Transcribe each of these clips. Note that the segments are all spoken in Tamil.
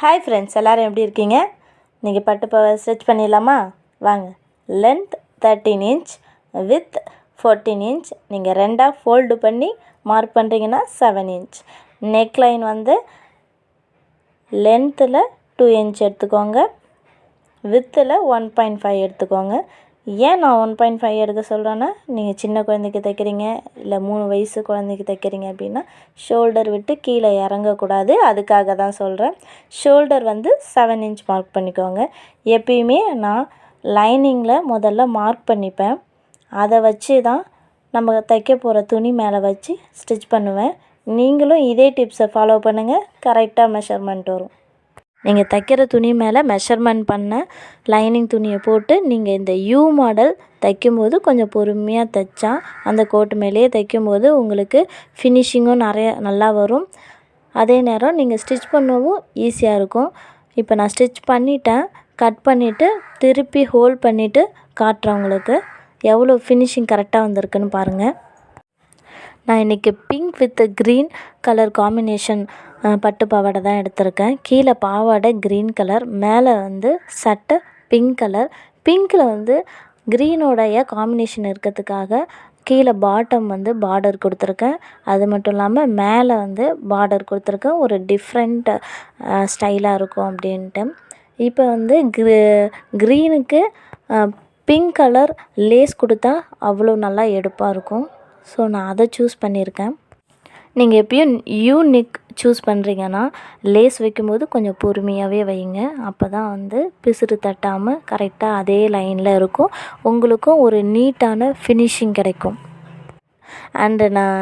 ஹாய் ஃப்ரெண்ட்ஸ் எல்லோரும் எப்படி இருக்கீங்க? நீங்கள் பட்டு பாவாடை ஸ்டிச் பண்ணிடலாமா? வாங்க. Length thirteen inch width fourteen inch நீங்கள் ரெண்டாக ஃபோல்டு பண்ணி மார்க் பண்ணுறீங்கன்னா செவன் இன்ச் நெக் லைன் வந்து லென்த்தில் டூ இன்ச் எடுத்துக்கோங்க. வித்தில் ஒன் பாயிண்ட் ஃபைவ் எடுத்துக்கோங்க. ஏன் நான் ஒன் பாயிண்ட் ஃபைவ் எடுக்க சொல்கிறேன்னா நீங்கள் சின்ன குழந்தைக்கு தைக்கிறீங்க இல்லை மூணு வயசு குழந்தைக்கு தைக்கிறீங்க அப்படின்னா ஷோல்டர் விட்டு கீழே இறங்கக்கூடாது. அதுக்காக தான் சொல்கிறேன் ஷோல்டர் வந்து செவன் இன்ச் மார்க் பண்ணிக்கோங்க. எப்பயுமே நான் லைனிங்கில் முதல்ல மார்க் பண்ணிப்பேன். அதை வச்சு தான் நம்ம தைக்க போகிற துணி மேலே வச்சு ஸ்டிச் பண்ணுவேன். நீங்களும் இதே டிப்ஸை ஃபாலோ பண்ணுங்கள் கரெக்டாக மெஷர்மெண்ட் வரும். நீங்கள் தைக்கிற துணி மேலே மெஷர்மெண்ட் பண்ண லைனிங் துணியை போட்டு நீங்கள் இந்த யூ மாடல் தைக்கும்போது கொஞ்சம் பொறுமையாக தைச்சா அந்த கோட்டு மேலேயே தைக்கும்போது உங்களுக்கு ஃபினிஷிங்கும் நிறைய நல்லா வரும். அதே நேரம் நீங்கள் ஸ்டிச் பண்ணவும் ஈஸியாக இருக்கும். இப்போ நான் ஸ்டிச் பண்ணிட்டேன். கட் பண்ணிவிட்டு திருப்பி ஹோல்ட் பண்ணிவிட்டு காட்டுறேன் உங்களுக்கு. எவ்வளோ ஃபினிஷிங் கரெக்டாக வந்திருக்குன்னு பாருங்கள் நான் இன்றைக்கி pink with green colour combination பட்டு பாவாடை தான் எடுத்திருக்கேன். கீழே பாவாடை க்ரீன் கலர் மேலே வந்து சட்டை பிங்க் கலர் பிங்க்கில் வந்து க்ரீனோடைய காம்பினேஷன் இருக்கிறதுக்காக கீழே பாட்டம் வந்து பார்டர் கொடுத்துருக்கேன். அது மட்டும் இல்லாமல் மேலே வந்து பார்டர் கொடுத்துருக்கேன். ஒரு டிஃப்ரெண்ட் ஸ்டைலாக இருக்கும் அப்படின்ட்டு. இப்போ வந்து க்ரீ க்ரீனுக்கு பிங்க் கலர் லேஸ் கொடுத்தா அவ்வளோ நல்லா எடுப்பாக இருக்கும். ஸோ நான் அதை சூஸ் பண்ணியிருக்கேன். நீங்கள் எப்பயும் யூனிக் சூஸ் பண்ணுறீங்கன்னா லேஸ் வைக்கும்போது கொஞ்சம் பொறுமையாகவே வைங்க. அப்போ தான் வந்து பிசுறு தட்டாமல் கரெக்டாக அதே லைனில் இருக்கும். உங்களுக்கும் ஒரு நீட்டான ஃபினிஷிங் கிடைக்கும். அண்டு நான்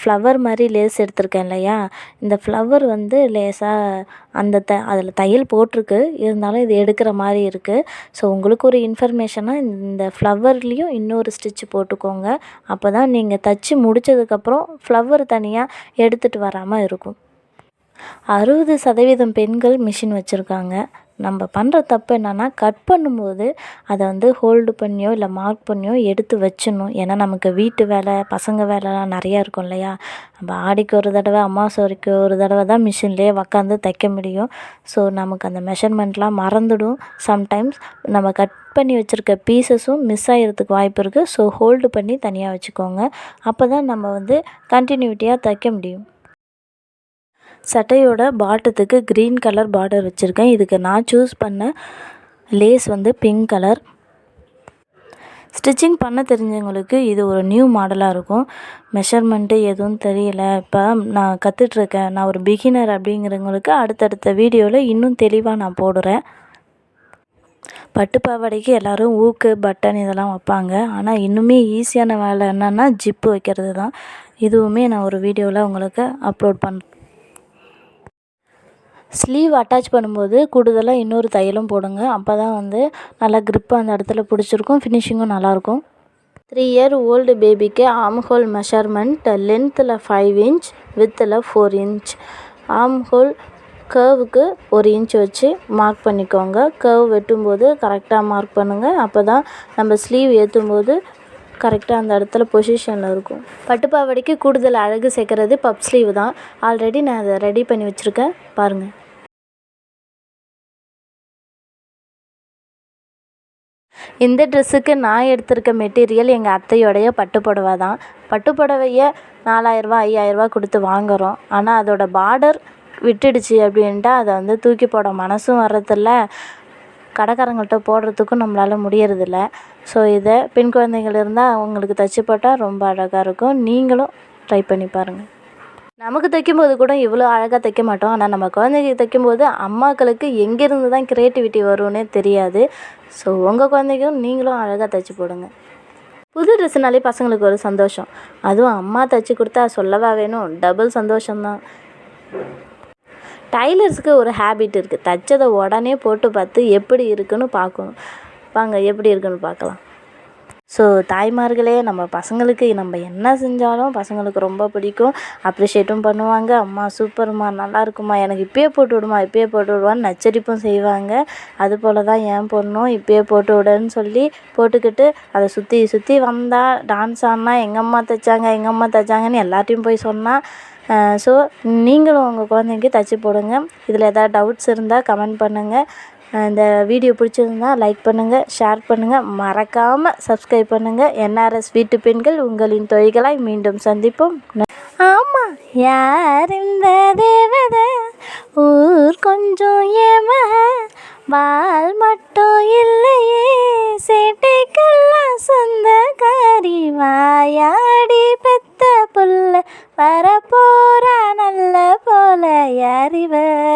ஃப்ளவர் மாதிரி லேஸ் எடுத்திருக்கேன் இல்லையா? இந்த ஃப்ளவர் வந்து லேசாக அந்த த அதில் தையல் போட்டிருக்கு. இருந்தாலும் இது எடுக்கிற மாதிரி இருக்குது ஸோ உங்களுக்கு ஒரு இன்ஃபர்மேஷனாக இந்த ஃப்ளவர்லேயும் இன்னொரு ஸ்டிச்சு போட்டுக்கோங்க. அப்போ தான் நீங்கள் தைச்சி முடித்ததுக்கப்புறம் ஃப்ளவர் தனியாக எடுத்துகிட்டு வராமல் இருக்கும். அறுபது சதவீதம் பெண்கள் மிஷின் வச்சுருக்காங்க. நம்ம பண்ணுற தப்பு என்னென்னா கட் பண்ணும்போது அதை வந்து ஹோல்டு பண்ணியோ இல்லை மார்க் பண்ணியோ எடுத்து வச்சிடணும். ஏன்னா நமக்கு வீட்டு வேலை பசங்க வேலைலாம் நிறையா இருக்கும் இல்லையா? நம்ம ஆடிக்கு ஒரு தடவை அமாவாசைக்கு ஒரு தடவை தான் மிஷின்லேயே உக்காந்து தைக்க முடியும். ஸோ நமக்கு அந்த மெஷர்மெண்ட்லாம் மறந்துடும். சம்டைம்ஸ் நம்ம கட் பண்ணி வச்சுருக்க பீசஸும் மிஸ் ஆகிறதுக்கு வாய்ப்பு இருக்குது ஸோ ஹோல்டு பண்ணி தனியாக வச்சுக்கோங்க. அப்போ தான் நம்ம வந்து கண்டினியூட்டியாக தைக்க முடியும். சட்டையோட பாட்டத்துக்கு க்ரீன் கலர் பார்டர் வச்சுருக்கேன். இதுக்கு நான் சூஸ் பண்ண லேஸ் வந்து பிங்க் கலர் ஸ்டிச்சிங் பண்ண தெரிஞ்சவங்களுக்கு இது ஒரு நியூ மாடலாக இருக்கும். மெஷர்மெண்ட்டு எதுவும் தெரியல. இப்போ நான் கற்றுட்ருக்கேன் நான் ஒரு பிகினர் அப்படிங்கிறவங்களுக்கு அடுத்தடுத்த வீடியோவில் இன்னும் தெளிவாக நான் போடுறேன். பட்டு பாவாடைக்கு எல்லோரும் ஊக்கு பட்டன் இதெல்லாம் வைப்பாங்க. ஆனால் இன்னுமே ஈஸியான வேலை என்னென்னா ஜிப்பு வைக்கிறது தான் இதுவுமே நான் ஒரு வீடியோவில் உங்களுக்கு அப்லோட் பண்ண ஸ்லீவ் அட்டாச் பண்ணும்போது கூடுதலாக இன்னொரு தையலும் போடுங்க. அப்போ தான் வந்து நல்லா க்ரிப்பு அந்த இடத்துல பிடிச்சிருக்கும். ஃபினிஷிங்கும் நல்லாயிருக்கும். த்ரீ இயர் ஓல்டு பேபிக்கு ஆம்ஹோல் மெஷர்மெண்ட் லென்த்தில் ஃபைவ் இன்ச் வித்தில் ஃபோர் இன்ச் ஆம்ஹோல் கேர்வுக்கு கர்வுக்கு ஒரு இன்ச் வச்சு மார்க் பண்ணிக்கோங்க. கர்வ் வெட்டும்போது கரெக்டாக மார்க் பண்ணுங்கள் அப்போ தான் நம்ம ஸ்லீவ் ஏற்றும்போது கரெக்டாக அந்த இடத்துல பொசிஷனில் இருக்கும். பட்டுப்பாவடிக்கு கூடுதல் அழகு சேர்க்குறது பப் ஸ்லீவ் தான். ஆல்ரெடி நான் அதை ரெடி பண்ணி வச்சுருக்கேன். பாருங்கள் இந்த ட்ரெஸ்ஸுக்கு நான் எடுத்திருக்க மெட்டீரியல் எங்கள் அத்தையோடைய பட்டு புடவை தான். பட்டு புடவைய நாலாயிரரூவா ஐயாயிரரூவா கொடுத்து வாங்குகிறோம் ஆனால் அதோடய பார்டர் விட்டுடுச்சு அப்படின்ட்டு அதை வந்து தூக்கி போட மனசும் வர்றதில்ல. கடைக்காரங்கள்ட்ட போடுறதுக்கும் நம்மளால் முடியறதில்ல. ஸோ இதை பெண் குழந்தைகள் இருந்தால் அவங்களுக்கு தைச்சி போட்டால் ரொம்ப அழகாக இருக்கும். நீங்களும் ட்ரை பண்ணி பாருங்கள் நமக்கு தைக்கும்போது கூட இவ்வளோ அழகாக தைக்க மாட்டோம். ஆனால் நம்ம குழந்தைக்கு தைக்கும்போது அம்மாக்களுக்கு எங்கேருந்து தான் க்ரியேட்டிவிட்டி வரும்னே தெரியாது. ஸோ உங்கள் குழந்தைக்கும் நீங்களும் அழகாக தைச்சி போடுங்க. புது ட்ரெஸ்ஸுனாலே பசங்களுக்கு ஒரு சந்தோஷம். அதுவும் அம்மா தைச்சி கொடுத்தா சொல்லவா வேணும்? டபுள் சந்தோஷம்தான். டைலர்ஸுக்கு ஒரு ஹேபிட் இருக்குது தைச்சதை உடனே போட்டு பார்த்து எப்படி இருக்குன்னு பார்க்கணும். வாங்க எப்படி இருக்குன்னு பார்க்கலாம். ஸோ தாய்மார்களே நம்ம பசங்களுக்கு நம்ம என்ன செஞ்சாலும் பசங்களுக்கு ரொம்ப பிடிக்கும். அப்ரிஷியேட்டும் பண்ணுவாங்க. அம்மா சூப்பர்மா நல்லா இருக்குமா எனக்கு இப்பயே போட்டு விடுமா இப்பயே போட்டு விடுவான்னு நச்சரிப்பும் செய்வாங்க. அது போல் தான் என் பொண்ணும் இப்பயே போட்டு விடுன்னு சொல்லி போட்டுக்கிட்டு அதை சுற்றி சுற்றி வந்தால் டான்ஸ் ஆடினா எங்கள் அம்மா தைச்சாங்க எங்கள் அம்மா தைச்சாங்கன்னு எல்லாத்தையும் போய் சொன்னால் ஸோ நீங்களும் உங்கள் குழந்தைக்கு தைச்சி போடுங்க. இதில் எதாவது டவுட்ஸ் இருந்தால் கமெண்ட் பண்ணுங்கள் இந்த வீடியோ பிடிச்சிருந்தா லைக் பண்ணுங்கள் ஷேர் பண்ணுங்கள் மறக்காமல் சப்ஸ்கிரைப் பண்ணுங்கள் என்ஆர்எஸ் வீட்டு பெண்கள் உங்களின் தொழில்களாய் மீண்டும் சந்திப்போம். ஆமாம் யார் இந்த தேவதை? ஊர் கொஞ்சம் ஏம வால் மட்டும் இல்லையே.